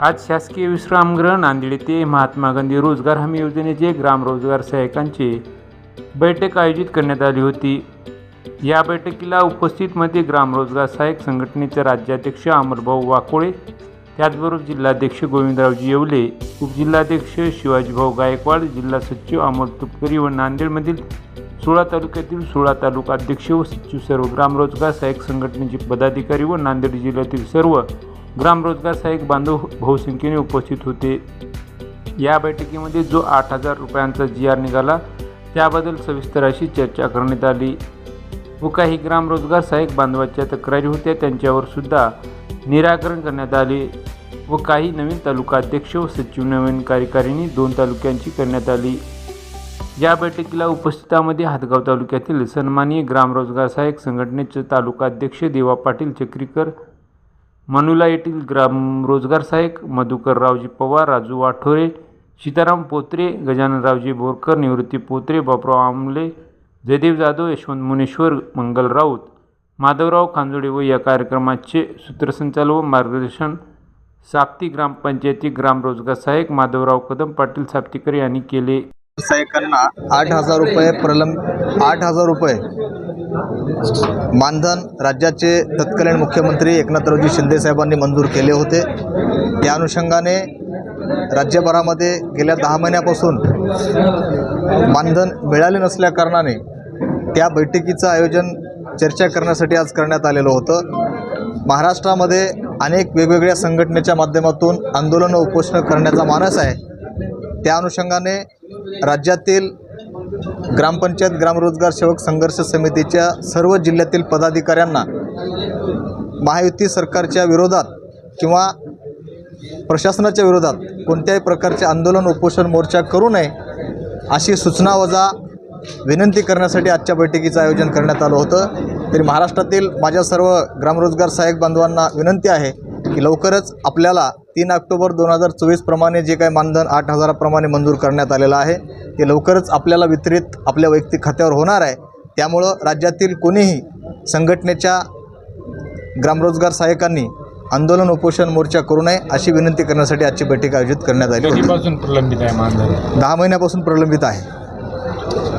आज शासकीय विश्रामगृह नांदेड येथे महात्मा गांधी रोजगार हमी योजनेचे ग्राम रोजगार सहाय्यकांची बैठक आयोजित करण्यात आली होती. या बैठकीला उपस्थित मध्ये ग्राम रोजगार सहाय्यक संघटनेचे राज्याध्यक्ष अमरभाऊ वाकोळे त्याचबरोबर जिल्हाध्यक्ष गोविंदरावजी येवले उपजिल्हाध्यक्ष शिवाजीभाऊ गायकवाड जिल्हा सचिव अमोल तुपकरी व नांदेडमधील सोळा तालुक्यातील सोळा तालुका अध्यक्ष व सचिव सर्व ग्राम रोजगार सहाय्यक संघटनेचे पदाधिकारी व नांदेड जिल्ह्यातील सर्व ग्रामरोजगार सहाय्यक बांधव बहुसंख्येने उपस्थित होते. या बैठकीमध्ये जो आठ हजार रुपयांचा जी आर निघाला त्याबद्दल सविस्तर अशी चर्चा करण्यात आली. व काही ग्रामरोजगार सहाय्यक बांधवाच्या तक्रारी होत्या त्यांच्यावर सुद्धा निराकरण करण्यात आले. व काही नवीन तालुका अध्यक्ष व सचिव नवीन कार्यकारिणी दोन तालुक्यांची करण्यात आली. या बैठकीला उपस्थितांमध्ये हातगाव तालुक्यातील सन्माननीय ग्रामरोजगार सहाय्यक संघटनेचे तालुका अध्यक्ष देवा पाटील चक्रीकर मनुला येथील ग्राम रोजगार सहाय्यक मधुकर रावजी पवार राजू वाठोरे सीताराम पोत्रे गजाननरावजी बोरकर निवृत्ती पोत्रे बापराव आमले जयदेव जाधव यशवंत मुनेश्वर मंगल राऊत माधवराव खांजोडे व या कार्यक्रमाचे सूत्रसंचालन व मार्गदर्शन साप्ती ग्रामपंचायती ग्राम रोजगार सहाय्यक माधवराव कदम पाटील साप्तीकर यांनी केले. व्यावसायिकांना आठ हजार रुपये प्रलंब आठ हजार रुपये मानधन राज्याचे तत्कालीन मुख्यमंत्री एकनाथरावजी शिंदे साहेबांनी मंजूर केले होते. त्या अनुषंगाने राज्यभरामध्ये गेल्या दहा महिन्यापासून मानधन मिळाले नसल्या कारणाने त्या बैठकीचं आयोजन चर्चा करण्यासाठी आज करण्यात आलेलं होतं. महाराष्ट्रामध्ये अनेक वेगवेगळ्या संघटनेच्या माध्यमातून आंदोलनं उपोषणं करण्याचा मानस आहे. त्या अनुषंगाने राज्यातील ग्रामपंचायत ग्रामरोजगार सेवक संघर्ष समितीच्या सर्व जिल्ह्यातील पदाधिकाऱ्यांना महायुती सरकारच्या विरोधात किंवा प्रशासनाच्या विरोधात कोणत्याही प्रकारचे आंदोलन उपोषण मोर्चा करू नये अशी सूचना वजा विनंती करण्यासाठी आजच्या बैठकीचं आयोजन करण्यात आलं होतं. तरी महाराष्ट्रातील माझ्या सर्व ग्रामरोजगार सहाय्यक बांधवांना विनंती आहे की लवकरच आपल्याला तीन ऑक्टोबर दोन हजार चोवीसप्रमाणे जे काही मानधन आठ हजाराप्रमाणे मंजूर करण्यात आलेलं आहे ते लवकरच आपल्याला वितरित आपल्या वैयक्तिक खात्यावर होणार आहे. त्यामुळं राज्यातील कोणीही संघटनेच्या ग्रामरोजगार सहाय्यकांनी आंदोलन उपोषण मोर्चा करू नये अशी विनंती करण्यासाठी आजची बैठक आयोजित करण्यात आली प्रलंबित आहे मानधन? दहा महिन्यापासून प्रलंबित आहे.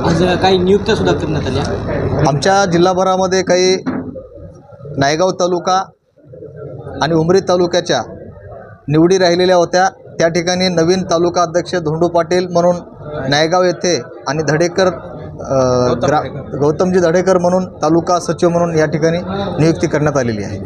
आज काही नियुक्त्या सुद्धा करण्यात आल्या? आमच्या जिल्हाभरामध्ये काही नायगाव तालुका आणि उमरी तालुक्याच्या निवडी राहिलेल्या होत्या. त्या ठिकाणी नवीन तालुका अध्यक्ष धोंडू पाटील म्हणून नायगाव येथे आणि धडेकर ग्रा गौतमजी धडेकर म्हणून तालुका सचिव म्हणून या ठिकाणी नियुक्ती करण्यात आलेली आहे.